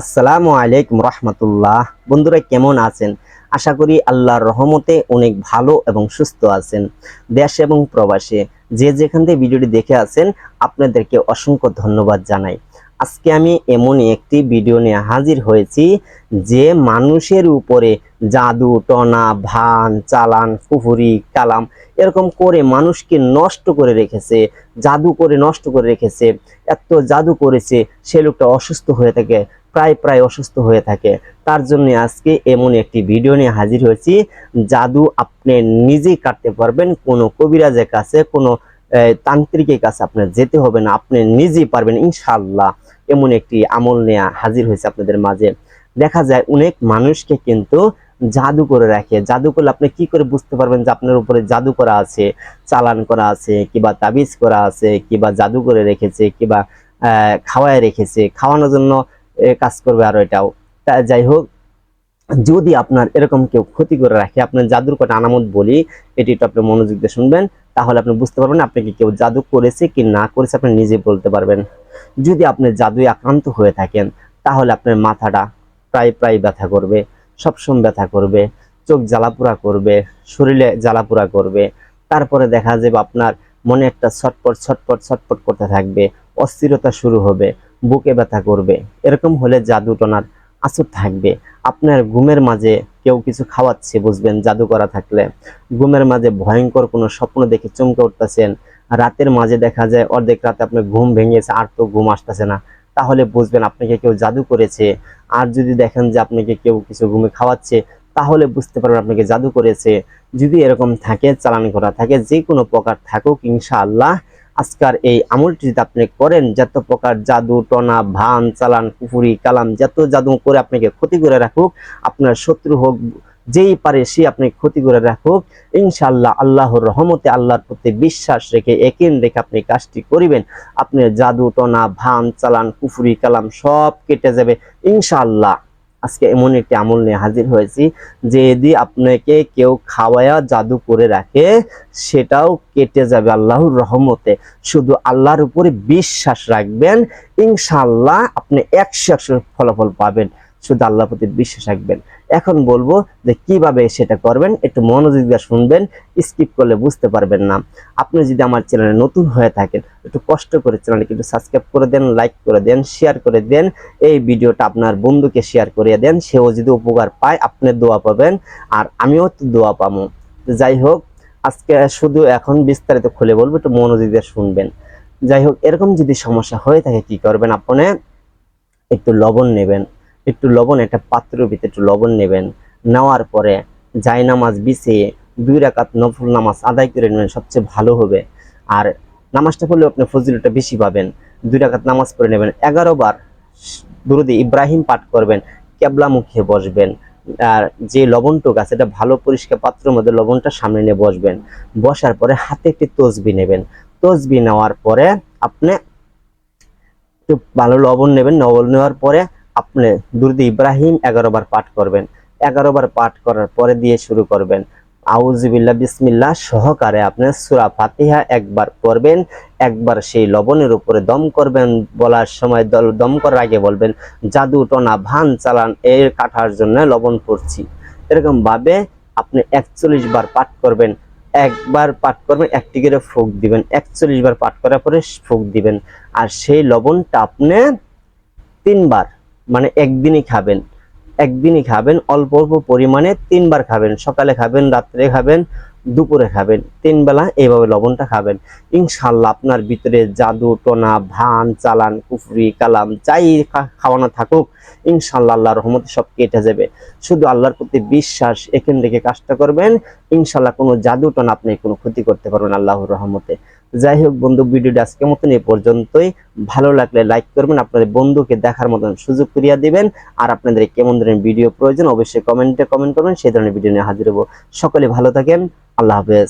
আসসালামু আলাইকুম রহমতুল্লাহ। বন্ধুরা, কেমন আছেন? আশা করি আল্লাহর রহমতে অনেক ভালো এবং সুস্থ আছেন, দেশ এবং প্রবাসে। যে যেখান থেকে ভিডিওটি দেখে আছেন, আপনাদেরকে অসংখ্য ধন্যবাদ জানাই। আজকে আমি এমনই একটি ভিডিও নিয়ে হাজির হয়েছি যে মানুষের উপরে জাদু, টনা, ভান, চালান, কুফুরি, কালাম এরকম করে মানুষকে নষ্ট করে রেখেছে, জাদু করে নষ্ট করে রেখেছে, এত জাদু করেছে, সে লোকটা অসুস্থ হয়ে থাকে প্রায় প্রায় অসুস্থ হয়ে থাকে। তার জন্য আজকে এমন একটি ভিডিও নিয়ে হাজির হয়েছি। জাদু আপনি নিজেই কাটতে পারবেন। কোনো কবিরাজের কাছে, কোনো তান্ত্রিকের কাছে আপনার যেতে হবে না। আপনি নিজেই পারবেন। ইনশাল্লাহ এমন একটি আমল নিয়ে হাজির হয়েছে আপনাদের মাঝে। দেখা যায় অনেক মানুষকে কিন্তু জাদু করে রাখে। জাদু করলে আপনি কি করে বুঝতে পারবেন যে আপনার উপরে জাদু করা আছে, চালান করা আছে, কিবা তাবিজ করা আছে, কিবা জাদু করে রেখেছে, কিবা খাওয়ায় রেখেছে? খাওয়ানোর জন্য কাজ করবে আর এটাও তা যাই হোক, যদি আপনার এরকম কেউ ক্ষতি করে রাখে, আপনার জাদুর কটা আনামত বলি, এটি একটু আপনি মনোযোগ দিয়ে শুনবেন, তাহলে আপনি বুঝতে পারবেন আপনাকে কেউ জাদু করেছে কি না করেছে আপনি নিজে বলতে পারবেন। যদি আপনি জাদুই আক্রান্ত হয়ে থাকেন, তাহলে আপনার মাথাটা প্রায় প্রায় ব্যথা করবে, সবসময় ব্যথা করবে, চোখ জ্বালাপোড়া করবে, শরীরে জ্বালাপোড়া করবে। তারপরে দেখা যাবে আপনার মনে একটা ছটপট ছটপট ছটপট করতে থাকবে, অস্থিরতা শুরু হবে বুকে ব্যথা করবে। এরকম হলে জাদু টনার আসর থাকবে। আপনার ঘুমের মাঝে কেউ কিছু খাওয়াচ্ছে, বুঝবেন জাদু করা থাকলে। ঘুমের মাঝে ভয়ঙ্কর কোনো স্বপ্ন দেখে চমকে উঠতেছেন। রাতের মাঝে দেখা যায় অর্ধেক রাতে আপনার ঘুম ভেঙেছে, আর তো ঘুম আসতেছে না। তাহলে বুঝবেন, আপনাকে কেউ জাদু করেছে। আর যদি দেখেন যে আপনাকে কেউ কিছু ঘুমে খাওয়াচ্ছে, তাহলে বুঝতে পারবেন আপনাকে জাদু করেছে। যদি এরকম থাকে, চালান করা থাকে, যে কোনো প্রকার থাকুক, ইনশাআল্লাহ। আজকার এই আমলটি যদি আপনি করেন, যত প্রকার জাদু, টনা, ভান, চালান কুফুরি কালাম, যত জাদু করে আপনাকে ক্ষতি করে রাখুক, আপনার শত্রু হোক, যেই পারে সে আপনাকে ক্ষতি করে রাখুক ইনশাল্লাহ আল্লাহর রহমতে আল্লাহর প্রতি বিশ্বাস রেখে, একেন রেখে আপনি কাজটি করিবেন। আপনার জাদু, টনা, ভান, চালান কুফুরি কালাম সব কেটে যাবে, ইনশাআল্লাহ। আজকে এমন একটি আমল নিয়ে হাজির হয়েছি যে যদি আপনাকে কেউ খাওয়ায়া জাদু করে রাখে, সেটাও কেটে যাবে আল্লাহর রহমতে। শুধু আল্লাহর উপরে বিশ্বাস রাখবেন ইনশাল্লাহ আপনি একশো একশো ফলাফল পাবেন। শুধু আল্লাহ প্রতি বিশ্বাস রাখবেন। এখন বলব যে কীভাবে সেটা করবেন, একটু মনোযোগ দিয়ে শুনবেন স্কিপ করলে বুঝতে পারবেন না। আপনি যদি আমার চ্যানেলে নতুন হয়ে থাকেন, একটু কষ্ট করে চ্যানেলকে একটু সাবস্ক্রাইব করে দেন লাইক করে দেন শেয়ার করে দেন, এই ভিডিওটা আপনার বন্ধুকে শেয়ার করে দেন, সেও যদি উপকার পায়, আপনি দোয়া পাবেন, আর আমিও তো দোয়া পাবো। যাই হোক, আজকে শুধু এখন বিস্তারিত খুলে বলব, একটু মনোযোগ দিয়ে শুনবেন। যাই হোক, এরকম যদি সমস্যা হয়ে থাকে, কি করবেন আপনি? একটু লবণ নেবেন। একটু লবণ, একটা পাত্রের ভিতরে একটু লবণ নেবেন। নেওয়ার পরে জাই নামাজ বিছিয়ে দুই রাকাত নফল নামাজ আদায় করে নেবেন, সবচেয়ে ভালো হবে। আর নামাজটা পড়লে আপনি ফজিলটা বেশি পাবেন। দুই রাকাত নামাজ পড়ে নেবেন। এগারো বার দুরুদি ইব্রাহিম পাঠ করবেন মুখে বসবেন। আর যে লবণটুক আছে, এটা ভালো পরিষ্কার পাত্রের মধ্যে লবণটা সামনে নিয়ে বসবেন। বসার পরে হাতে একটি তসবি নেবেন। তসবি নেওয়ার পরে আপনি একটু ভালো লবণ নেবেন। লবণ নেওয়ার পরে আপনি দুরুদ ইব্রাহিম এগারো বার পাঠ করবেন। এগারো বার পাঠ করার পরে দিয়ে শুরু করবেন। আউজিবিল্লা বিসমিল্লাহ সহকারে আপনি সুরা ফাতিহা একবার পড়বেন, একবার সেই লবণের উপরে দম করবেন, বলার সময় দল- দম করার আগে বলবেন, জাদু, টনা, ভান, চালান, এর কাটার জন্য লবণ পড়ছি। এরকমভাবে আপনি একচল্লিশ বার পাঠ করবেন। একবার পাঠ করবেন, একটি করে ফুক দিবেন। একচল্লিশ বার পাঠ করার পরে ফুক দিবেন। আর সেই লবণটা আপনি তিনবার মানে একদিনই খাবেন একদিনই খাবেন, অল্প অল্প পরিমাণে তিনবার খাবেন। সকালে খাবেন, রাত্রে খাবেন, দুপুরে খাবেন তিন বেলা এইভাবে লবণটা খাবেন। ইনশাল্লাহ আপনার ভিতরে জাদু, টোনা, ভান, চালান, কুফরি, কালাম, যাই খাওয়ানো থাকুক ইনশাল্লাহ আল্লাহর রহমতে সব কেটে যাবে। শুধু আল্লাহর প্রতি বিশ্বাস, এখান থেকে কাজটা করবেন ইনশাল্লাহ কোনো জাদু, টোনা আপনি কোনো ক্ষতি করতে পারবেন আল্লাহর রহমতে। যাই হোক বন্ধু, ভিডিওটি আজকে মতন এ পর্যন্তই। ভালো লাগলে লাইক করবেন, আপনাদের বন্ধুকে দেখার মতন সুযোগ করিয়া দিবেন। আর আপনাদের কেমন ধরনের ভিডিও প্রয়োজন, অবশ্যই কমেন্টে কমেন্ট করবেন, সেই ধরনের ভিডিও নিয়ে হাজির হব। সকলে ভালো থাকেন, আল্লাহ হাফেজ।